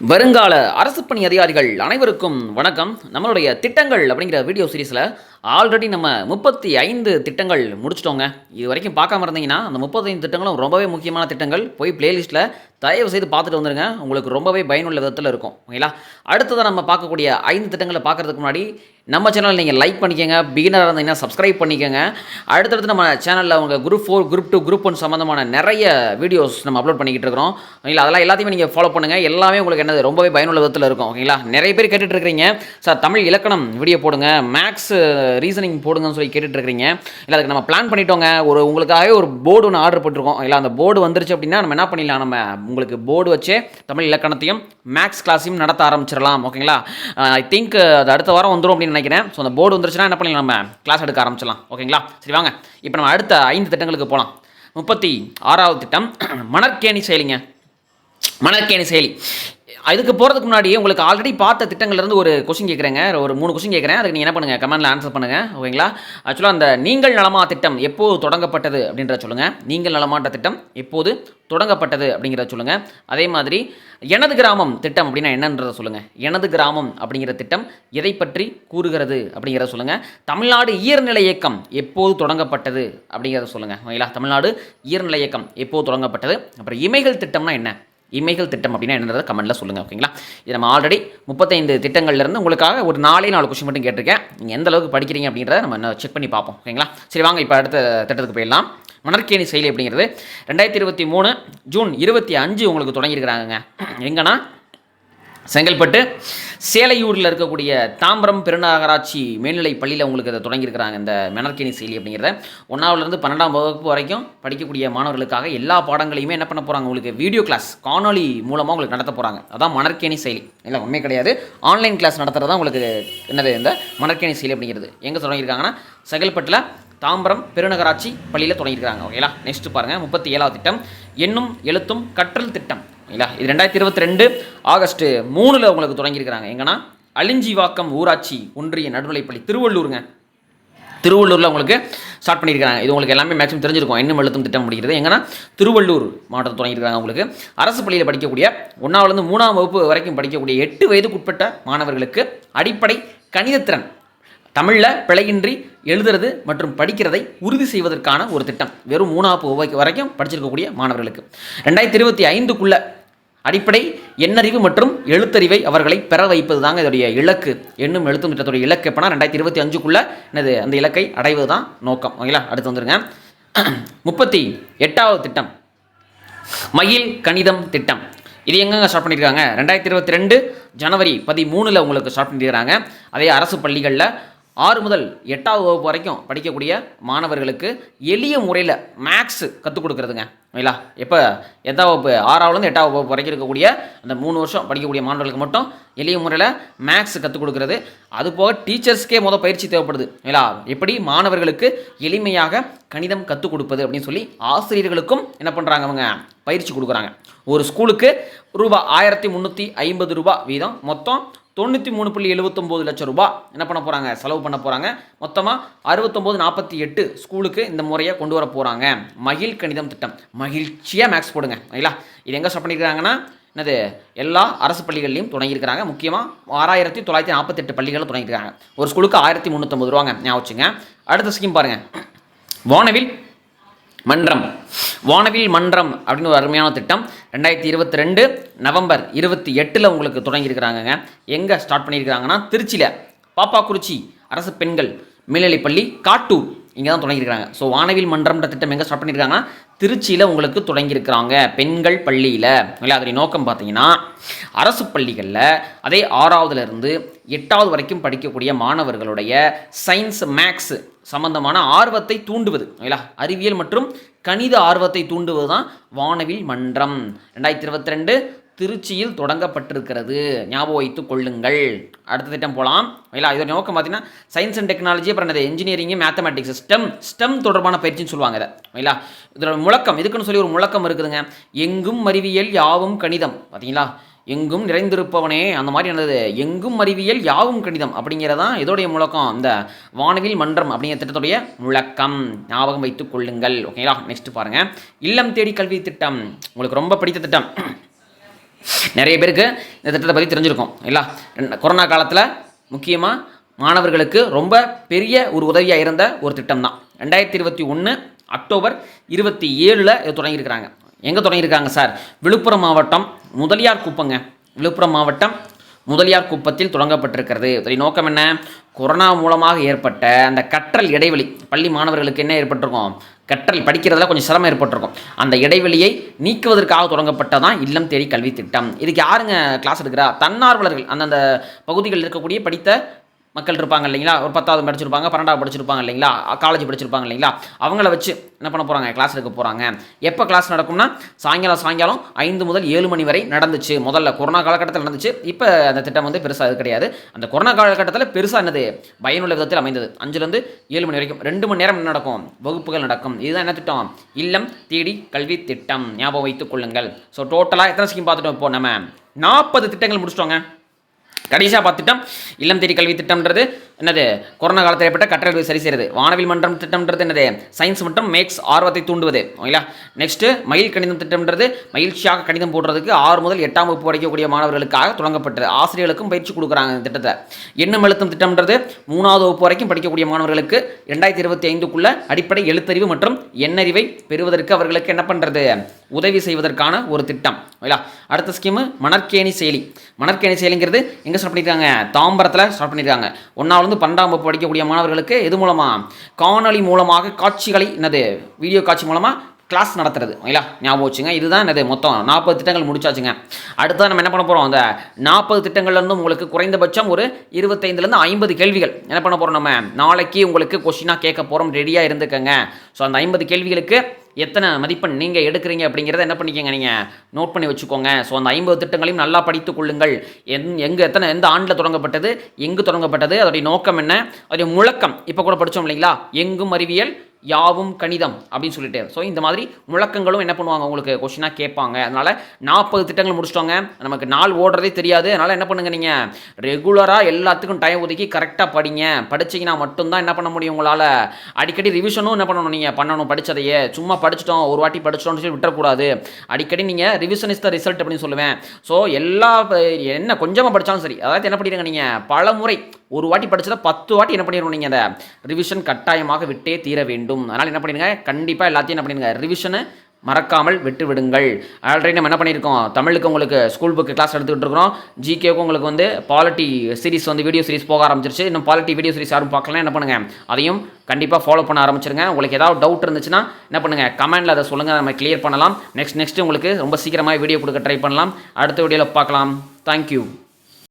வருங்கால அரசு பணி அதிகாரிகள் அனைவருக்கும் வணக்கம். நம்மளுடைய திட்டங்கள் அப்படிங்கிற வீடியோ சீரீஸில் ஆல்ரெடி நம்ம முப்பத்தி ஐந்து திட்டங்கள் முடிச்சிட்டோங்க. இது வரைக்கும் பார்க்காம இருந்தீங்கன்னா அந்த முப்பத்தைந்து திட்டங்களும் ரொம்பவே முக்கியமான திட்டங்கள். போய் பிளேலிஸ்ட்டில் தயவு செய்து பார்த்துட்டு வந்துருங்க. உங்களுக்கு ரொம்பவே பயனுள்ள விதத்தில் இருக்கும். ஓகேங்களா அடுத்ததாக நம்ம பார்க்கக்கூடிய ஐந்து திட்டங்களை பார்க்குறதுக்கு முன்னாடி நம்ம சேனல் நீங்கள் லைக் பண்ணிக்கோங்க. பிகினராக இருந்தீங்கன்னா சப்ஸ்கிரைப் பண்ணிக்கோங்க. அடுத்தடுத்து நம்ம சேனலில் உங்கள் group four group two group one சம்மந்தமான நிறைய வீடியோஸ் நம்ம அப்லோட் பண்ணிக்கிட்டு இருக்கிறோம். ஓகேங்களா அதெல்லாம் எல்லாத்தையுமே நீங்கள் ஃபாலோ பண்ணுங்கள் எல்லாமே உங்களுக்கு என்னது? ரொம்பவே பயனுள்ள விதத்தில் இருக்கும். ஓகேங்களா நிறைய பேர் கேட்டுட்ருக்கிறீங்க சார் தமிழ் இலக்கணம் வீடியோ போடுங்க. மேக்ஸ் ரீசனிங் போடுங்கன்னு சொல்லி கேட்டுட்டு இருக்கிறீங்க இல்லை அதுக்கு நம்ம பிளான் பண்ணிட்டோங்க. ஒரு உங்களுக்காகவே ஒரு போர்டு ஒன்று ஆர்டர் போட்டிருக்கோம். இல்லை அந்த போர்டு வந்துருச்சு அப்படின்னா நம்ம என்ன பண்ணிடலாம்? நம்ம உங்களுக்கு போர்டு வச்சே தமிழ் இலக்கணத்தையும் மேக்ஸ் கிளாஸையும் நடத்த ஆரம்பிச்சிடலாம். ஓகேங்களா? ஐ திங்க் அது அடுத்த வாரம் வந்துடும் அப்படின்னு நினைக்கிறேன். ஸோ அந்த போர்டு வந்துருச்சுன்னா என்ன பண்ணலாம் நம்ம கிளாஸ் எடுக்க ஆரம்பிச்சிடலாம். ஓகேங்களா? சரி வாங்க. இப்போ நம்ம அடுத்த ஐந்து திட்டங்களுக்கு போகலாம் முப்பத்தி ஆறாவது திட்டம் மணற்கேணி செயலிங்க. மணற்கேணி செயலி. இதுக்கு போகிறதுக்கு முன்னாடி உங்களுக்கு ஆல்ரெடி பார்த்த திட்டங்கள்லேருந்து ஒரு கொஸ்டின் கேட்குறேங்க ஒரு மூணு கொஸ்டின் கேட்குறேன் அதுக்கு நீங்கள் என்ன பண்ணுங்கள் கமெண்ட்டில் ஆன்சர் பண்ணுங்கள் ஓகேங்களா? ஆக்சுவலாக அந்த நீங்கள் நலமா திட்டம் எப்போது தொடங்கப்பட்டது அப்படின்றத சொல்லுங்கள் நீங்கள் நலமாட்ட திட்டம் எப்போது தொடங்கப்பட்டது அப்படிங்கிறத சொல்லுங்கள் அதே மாதிரி எனது கிராமம் திட்டம் அப்படின்னா என்னன்றதை சொல்லுங்கள் எனது கிராமம் அப்படிங்கிற திட்டம் எதை பற்றி கூறுகிறது அப்படிங்கிறத சொல்லுங்கள் தமிழ்நாடு ஈரநிலை இயக்கம் எப்போது தொடங்கப்பட்டது அப்படிங்கிறத சொல்லுங்கள் ஓகேங்களா? தமிழ்நாடு ஈரநிலை இயக்கம் எப்போது தொடங்கப்பட்டது? அப்புறம் இமைகள் திட்டம்னா என்ன? இமைகள் திட்டம் அப்படின்னா என்னன்றதை கமெண்ட்டில் சொல்லுங்கள் ஓகேங்களா இது நம்ம ஆல்ரெடி முப்பத்தைந்து திட்டங்கள்லேருந்து உங்களுக்காக ஒரு நாலே நாலு கொஸ்டின் மட்டும் கேட்டிருக்கேன். நீங்கள் எந்த அளவுக்கு படிக்கிறீங்க அப்படின்றத நம்ம இன்னும் செக் பண்ணி பார்ப்போம் ஓகேங்களா சரி வாங்க இப்போ அடுத்த திட்டத்துக்கு போயிடலாம். மணற்கேணி செயலி அப்படிங்கிறது ரெண்டாயிரத்தி இருபத்தி மூணு ஜூன் இருபத்தி அஞ்சு உங்களுக்கு தொடங்கியிருக்கிறாங்க எங்கன்னா செங்கல்பட்டு சேலையூரில் இருக்கக்கூடிய தாம்பரம் பெருநகராட்சி மேல்நிலை பள்ளியில் உங்களுக்கு இதை தொடங்கியிருக்கிறாங்க இந்த மெனர்கேணி செயலி அப்படிங்கிறத. ஒன்றாவிலேருந்து பன்னெண்டாம் வகுப்பு வரைக்கும் படிக்கக்கூடிய மாணவர்களுக்காக எல்லா பாடங்களையுமே என்ன பண்ண போகிறாங்க உங்களுக்கு வீடியோ கிளாஸ் காணொலி மூலமாக உங்களுக்கு நடத்த போகிறாங்க அதான் மணற்கேணி செயலி. இல்லை உண்மை கிடையாது. ஆன்லைன் கிளாஸ் நடத்துகிறது தான் உங்களுக்கு என்னது இந்த மணற்கேணி செயலி அப்படிங்கிறது. எங்கே தொடங்கியிருக்காங்கன்னா செங்கல்பட்டில் தாம்பரம் பெருநகராட்சி பள்ளியில் தொடங்கியிருக்காங்க ஓகேங்களா? நெக்ஸ்ட் பாருங்கள் முப்பத்தி ஏழாவது திட்டம். எண்ணும் எழுத்தும் கற்றல் திட்டம். ஓகேங்களா இது ரெண்டாயிரத்தி இருபத்தி ரெண்டு ஆகஸ்ட் மூணில் உங்களுக்கு தொடங்கியிருக்கிறாங்க. எங்கன்னா? அழிஞ்சிவாக்கம் ஊராட்சி ஒன்றிய நடுநிலைப்பள்ளி திருவள்ளூருங்க. திருவள்ளூரில் உங்களுக்கு ஸ்டார்ட் பண்ணியிருக்காங்க இது உங்களுக்கு எல்லாமே மேக்ஸிமம் தெரிஞ்சிருக்கும். இன்னும் எழுத்தும் திட்டம் முடிக்கிறது எங்கன்னா? திருவள்ளூர் மாவட்டத்தில் தொடங்கியிருக்காங்க உங்களுக்கு. அரசு பள்ளியில் படிக்கக்கூடிய ஒன்றாவிலேருந்து மூணாம் வகுப்பு வரைக்கும் படிக்கக்கூடிய எட்டு வயதுக்குட்பட்ட மாணவர்களுக்கு அடிப்படை கணிதத்திறன் தமிழில் பிழையின்றி எழுதுறது மற்றும் படிக்கிறதை உறுதி செய்வதற்கான ஒரு திட்டம். வெறும் மூணாவது வரைக்கும் படிச்சிருக்கக்கூடிய மாணவர்களுக்கு. ரெண்டாயிரத்தி இருபத்தி ஐந்துக்குள்ளே அடிப்படை எண்ணறிவு மற்றும் எழுத்தறிவை அவர்களை பெற வைப்பது தாங்க இதோடைய இலக்கு. எண்ணும் எழுத்தும் திட்டத்துடைய இலக்கு எப்போனா ரெண்டாயிரத்தி இருபத்தி அஞ்சுக்குள்ள என்னது அந்த இலக்கை அடைவது தான் நோக்கம். ஓகேங்களா? அடுத்து வந்துருங்க. முப்பத்தி எட்டாவது திட்டம். மயில் கணிதம் திட்டம். இது எங்கெங்க ஸ்டார்ட் பண்ணியிருக்காங்க ரெண்டாயிரத்தி இருபத்தி ரெண்டு ஜனவரி பதிமூணில் உங்களுக்கு ஸ்டார்ட் பண்ணியிருக்கிறாங்க அதே அரசு பள்ளிகளில் ஆறு முதல் எட்டாவது வகுப்பு வரைக்கும் படிக்கக்கூடிய மாணவர்களுக்கு எளிய முறையில் மேக்ஸ் கற்றுக் கொடுக்குறதுங்க. ஓகேங்களா எப்போ எட்டாவது வகுப்பு ஆறாவதுலேருந்து எட்டாவது வகுப்பு வரைக்கும் இருக்கக்கூடிய அந்த மூணு வருஷம் படிக்கக்கூடிய மாணவர்களுக்கு மட்டும் எளிய முறையில் மேக்ஸ் கற்றுக் கொடுக்குறது. அது போக டீச்சர்ஸ்க்கே மொதல் பயிற்சி தேவைப்படுது. ஓகேங்களா எப்படி மாணவர்களுக்கு எளிமையாக கணிதம் கற்றுக் கொடுப்பது அப்படின்னு சொல்லி ஆசிரியர்களுக்கும் என்ன பண்ணுறாங்க அவங்க? பயிற்சி கொடுக்குறாங்க. ஒரு ஸ்கூலுக்கு ரூபா ஆயிரத்தி முந்நூற்றி ஐம்பது ரூபா வீதம். மொத்தம் தொண்ணூற்றி மூணு புள்ளி எழுபத்தொம்போது லட்சம் ரூபாய் என்ன பண்ண போகிறாங்க செலவு பண்ண போகிறாங்க மொத்தமாக அறுபத்தொம்போது நாற்பத்தி எட்டு ஸ்கூலுக்கு இந்த முறையை கொண்டு வர போகிறாங்க மகிழ் கணிதம் திட்டம். மகிழ்ச்சியாக மேக்ஸ் போடுங்க. ஓகேங்களா இது எங்கே ஸ்டார்ட் பண்ணியிருக்காங்கன்னா என்னது? எல்லா அரசு பள்ளிகள்லையும் தொடங்கியிருக்கிறாங்க முக்கியமாக ஆறாயிரத்தி தொள்ளாயிரத்தி நாற்பத்தெட்டு பள்ளிகளும் தொடங்கியிருக்காங்க ஒரு ஸ்கூலுக்கு ஆயிரத்தி முந்நூற்றம்பது ரூபாங்க. ஞாபகம் வச்சுங்க. அடுத்த ஸ்கீம் பாருங்கள் வானவில் மன்றம். வானவில் மன்றம் அப்படின்னு ஒரு அருமையான திட்டம். ரெண்டாயிரத்தி இருபத்தி ரெண்டு நவம்பர் இருபத்தி எட்டில் உங்களுக்கு தொடங்கியிருக்கிறாங்கங்க. எங்கே ஸ்டார்ட் பண்ணியிருக்கிறாங்கன்னா திருச்சியில் பாப்பாக்குறிச்சி அரசு பெண்கள் மேல்நிலைப்பள்ளி காட்டூர். இங்கே தான் தொடங்கியிருக்காங்க ஸோ வானவில் மன்றம்ன்ற திட்டம் எங்கே ஸ்டார்ட் பண்ணியிருக்காங்கன்னா திருச்சியில் உங்களுக்கு தொடங்கியிருக்கிறாங்க. பெண்கள் பள்ளியில். இல்லை அதனுடைய நோக்கம் பார்த்தீங்கன்னா அரசு பள்ளிகளில் அதே ஆறாவதுலேருந்து எட்டாவது வரைக்கும் படிக்கக்கூடிய மாணவர்களுடைய சயின்ஸ் மேக்ஸ் சம்பந்தமான ஆர்வத்தை தூண்டுவது. ஓகேங்களா அறிவியல் மற்றும் கணித ஆர்வத்தை தூண்டுவது தான் வானவில் மன்றம். ரெண்டாயிரத்தி இருபத்தி ரெண்டு திருச்சியில் தொடங்கப்பட்டிருக்கிறது. ஞாபகம் வைத்துக் கொள்ளுங்கள். அடுத்த திட்டம் போகலாம் இல்லை இதோட நோக்கம் பார்த்தீங்கன்னா சயின்ஸ் அண்ட் டெக்னாலஜி அப்புறம் என்னது? இன்ஜினியரிங் மேத்தமெட்டிக்ஸ் ஸ்டெம் ஸ்டெம் தொடர்பான பயிற்சின்னு சொல்லுவாங்க இதை. ஓகேங்களா இதோட முழக்கம் இதுக்குன்னு சொல்லி ஒரு முழக்கம் இருக்குதுங்க. எங்கும் அறிவியல் யாவும் கணிதம். பார்த்தீங்களா? எங்கும் நிறைந்திருப்பவனே. அந்த மாதிரி என்னது? எங்கும் அறிவியல் யாவும் கணிதம் அப்படிங்கிறதான் இதோடைய முழக்கம். இந்த வானவில் மன்றம் அப்படிங்கிற திட்டத்துடைய முழக்கம். ஞாபகம் வைத்துக் கொள்ளுங்கள். ஓகேங்களா? நெக்ஸ்ட் பாருங்கள் இல்லம் தேடி கல்வி திட்டம். உங்களுக்கு ரொம்ப பிடித்த திட்டம். நிறைய பேருக்கு இந்த திட்டத்தை பற்றி தெரிஞ்சிருக்கும் இல்லை கொரோனா காலத்தில் முக்கியமாக மாணவர்களுக்கு ரொம்ப பெரிய ஒரு உதவியாக இருந்த ஒரு திட்டம் தான் ரெண்டாயிரத்தி இருபத்தி ஒன்று அக்டோபர் இருபத்தி ஏழில் இது தொடங்கியிருக்கிறாங்க. எங்கே தொடங்கியிருக்காங்க சார்? விழுப்புரம் மாவட்டம் முதலியார் குப்பங்க. விழுப்புரம் மாவட்டம் முதலியார் குப்பத்தில் தொடங்கப்பட்டிருக்கிறது. இதன் நோக்கம் என்ன? கொரோனா மூலமாக ஏற்பட்ட அந்த கற்றல் இடைவெளி பள்ளி மாணவர்களுக்கு என்ன ஏற்பட்டிருக்கும்? கற்றல் படிக்கிறதுல கொஞ்சம் சிரமம் ஏற்பட்டிருக்கும். அந்த இடைவெளியை நீக்குவதற்காக தொடங்கப்பட்டதான் இல்லம் தேடி கல்வி திட்டம். இதுக்கு யாருங்க கிளாஸ் எடுக்கிறா? தன்னார்வலர்கள் அந்தந்த பகுதிகளில் இருக்கக்கூடிய படித்த மக்கள் இருப்பாங்க இல்லைங்களா? ஒரு பத்தாவது படிச்சிருப்பாங்க பன்னெண்டாவது படிச்சிருப்பாங்க இல்லைங்களா? காலேஜ் படிச்சிருப்பாங்க இல்லைங்களா? அவங்கள வச்சு என்ன பண்ண போகிறாங்க கிளாஸ் எடுக்க போகிறாங்க எப்போ கிளாஸ் நடக்கும்னா சாயங்காலம் சாயங்காலம் ஐந்து முதல் ஏழு மணி வரை நடந்துச்சு. முதல்ல கொரோனா காலகட்டத்தில் நடந்துச்சு. இப்போ அந்த திட்டம் வந்து பெருசாக இது கிடையாது. அந்த கொரோனா காலகட்டத்தில் பெருசாக என்னது? பயனுள்ள விதத்தில் அமைந்தது. அஞ்சுலேருந்து ஏழு மணி வரைக்கும் ரெண்டு மணி நேரம் என்ன நடக்கும்? வகுப்புகள் நடக்கும். இதுதான் என்ன திட்டம்? இல்லம் தேடி கல்வி திட்டம். ஞாபகம் வைத்துக் கொள்ளுங்கள். ஸோ டோட்டலாக எத்தனை ஸ்கீம் பார்த்துட்டோம் இப்போ நம்ம? நாற்பது திட்டங்கள் முடிச்சிட்டோங்க. கடைசியாக பார்த்துட்டோம். இல்லம் தேடி கல்வி திட்டம்ன்றது என்னது? கொரோனா காலத்தில் ஏற்பட்ட கற்றல் சரி செய்கிறது வானவில் மன்றம் திட்டம்ன்றது என்னது? சயின்ஸ் மற்றும் மேக்ஸ் ஆர்வத்தை தூண்டுவது. ஓகேங்களா? நெக்ஸ்ட்டு மயில் கணிதம் திட்டம்ன்றது மகிழ்ச்சியாக கணிதம் போடுறதுக்கு ஆறு முதல் எட்டாம் வகுப்பு படிக்கக்கூடிய மாணவர்களுக்காக தொடங்கப்பட்டது. ஆசிரியர்களுக்கும் பயிற்சி கொடுக்குறாங்க இந்த திட்டத்தை. எண்ணம் எழுத்தும் திட்டம்ன்றது மூணாவது வகுப்பு வரைக்கும் படிக்கக்கூடிய மாணவர்களுக்கு ரெண்டாயிரத்தி இருபத்தி ஐந்துக்குள்ள அடிப்படை எழுத்தறிவு மற்றும் எண்ணறிவை பெறுவதற்கு அவர்களுக்கு என்ன பண்ணுறது உதவி செய்வதற்கான ஒரு திட்டம். ஓகேங்களா? அடுத்த ஸ்கீமு மணற்கேணி செயலி. மணற்கேணி செயலிங்கிறது எங்கே ஸ்டார்ட் பண்ணியிருக்காங்க தாம்பரத்தில் ஸ்டார்ட் பண்ணியிருக்காங்க ஒன்றாவது பன்னெண்டாம் வகுப்பு படிக்கக்கூடிய மாணவர்களுக்கு இது மூலமாக காணொளி மூலமாக காட்சிகளை என்னது? வீடியோ காட்சி மூலமாக கிளாஸ் நடத்துறது. ஓகேங்களா ஞாபகம் வச்சுங்க. இதுதான் என்னது? மொத்தம் நாற்பது திட்டங்கள் முடிச்சாச்சுங்க. அடுத்தது நம்ம என்ன பண்ண போகிறோம் அந்த நாற்பது திட்டங்கள்லேருந்து உங்களுக்கு குறைந்தபட்சம் ஒரு இருபத்தைந்துலேருந்து ஐம்பது கேள்விகள். என்ன பண்ண போகிறோம் நம்ம? நாளைக்கு உங்களுக்கு கொஷினாக கேட்க போகிறோம் ரெடியாக இருந்துக்கங்க. ஸோ அந்த ஐம்பது கேள்விகளுக்கு எத்தனை மதிப்பெண் நீங்கள் எடுக்கிறீங்க அப்படிங்கிறத என்ன பண்ணிக்கங்க நீங்கள் நோட் பண்ணி வச்சுக்கோங்க. ஸோ அந்த ஐம்பது திட்டங்களையும் நல்லா படித்துக் கொள்ளுங்கள். எந் எங்கே எத்தனை எந்த ஆண்டில் தொடங்கப்பட்டது எங்கு தொடங்கப்பட்டது அதோடைய நோக்கம் என்ன அதோடைய முழக்கம் இப்போ கூட படித்தோம் இல்லைங்களா? எங்கும் அறிவியல் யாவும் கணிதம் அப்படின்னு சொல்லிட்டு. ஸோ இந்த மாதிரி முழக்கங்களும் என்ன பண்ணுவாங்க உங்களுக்கு? கொஷினாக கேட்பாங்க. அதனால் நாற்பது திட்டங்கள் முடிச்சிட்டோங்க. நமக்கு நாள் ஓடுறதே தெரியாது. அதனால் என்ன பண்ணுங்க நீங்கள் ரெகுலராக எல்லாத்துக்கும் டைம் ஒதுக்கி கரெக்டாக படிங்க. படிச்சிங்கன்னா மட்டும்தான் என்ன பண்ண முடியும் உங்களால்? அடிக்கடி ரிவிஷனும் என்ன பண்ணணும் நீங்கள் பண்ணணும் படித்ததையே சும்மா படிச்சிட்டோம் ஒரு வாட்டி படிச்சிட்டோம்னு சொல்லி விட்டுறக்கூடாது. அடிக்கடி நீங்கள் ரிவிஷன் இஸ் த ரிசல்ட் அப்படின்னு சொல்லுவேன். ஸோ எல்லா என்ன கொஞ்சமாக படித்தாலும் சரி. அதாவது என்ன பண்ணிடுங்க நீங்கள் பல முறை ஒரு வாட்டி படிச்சதை பத்து வாட்டி என்ன பண்ணிடணும் நீங்கள் அந்த ரிவிஷன் கட்டாயமாக விட்டே தீர வேண்டும். அதனால் என்ன பண்ணிடுங்க? கண்டிப்பாக எல்லாத்தையும் என்ன பண்ணிடுங்க? ரிவிஷனை மறக்காமல் விட்டுவிடுங்கள் ஆல்ரெடி நம்ம என்ன பண்ணியிருக்கோம்? தமிழுக்கு உங்களுக்கு ஸ்கூல் புக்கு கிளாஸ் எடுத்துக்கிட்டு இருக்கிறோம். ஜிகேக்கும் உங்களுக்கு வந்து பாலிட்டி சீரிஸ் வந்து வீடியோ சீரிஸ் போக ஆரம்பிச்சிருச்சு. இன்னும் பாலிட்டி வீடியோ சீரிஸ் யாரும் பார்க்கலாம் என்ன பண்ணுங்கள் அதையும் கண்டிப்பாக ஃபாலோ பண்ண ஆரம்பிச்சிருங்க. உங்களுக்கு ஏதாவது டவுட் இருந்துச்சுன்னா என்ன பண்ணுங்கள் கமெண்ட்டில் அதை சொல்லுங்கள் நம்ம கிளியர் பண்ணலாம். நெக்ஸ்ட் நெக்ஸ்ட் உங்களுக்கு ரொம்ப சீக்கிரமாக வீடியோ கொடுக்க ட்ரை பண்ணலாம். அடுத்த வீடியோவில் பார்க்கலாம். தேங்க்யூ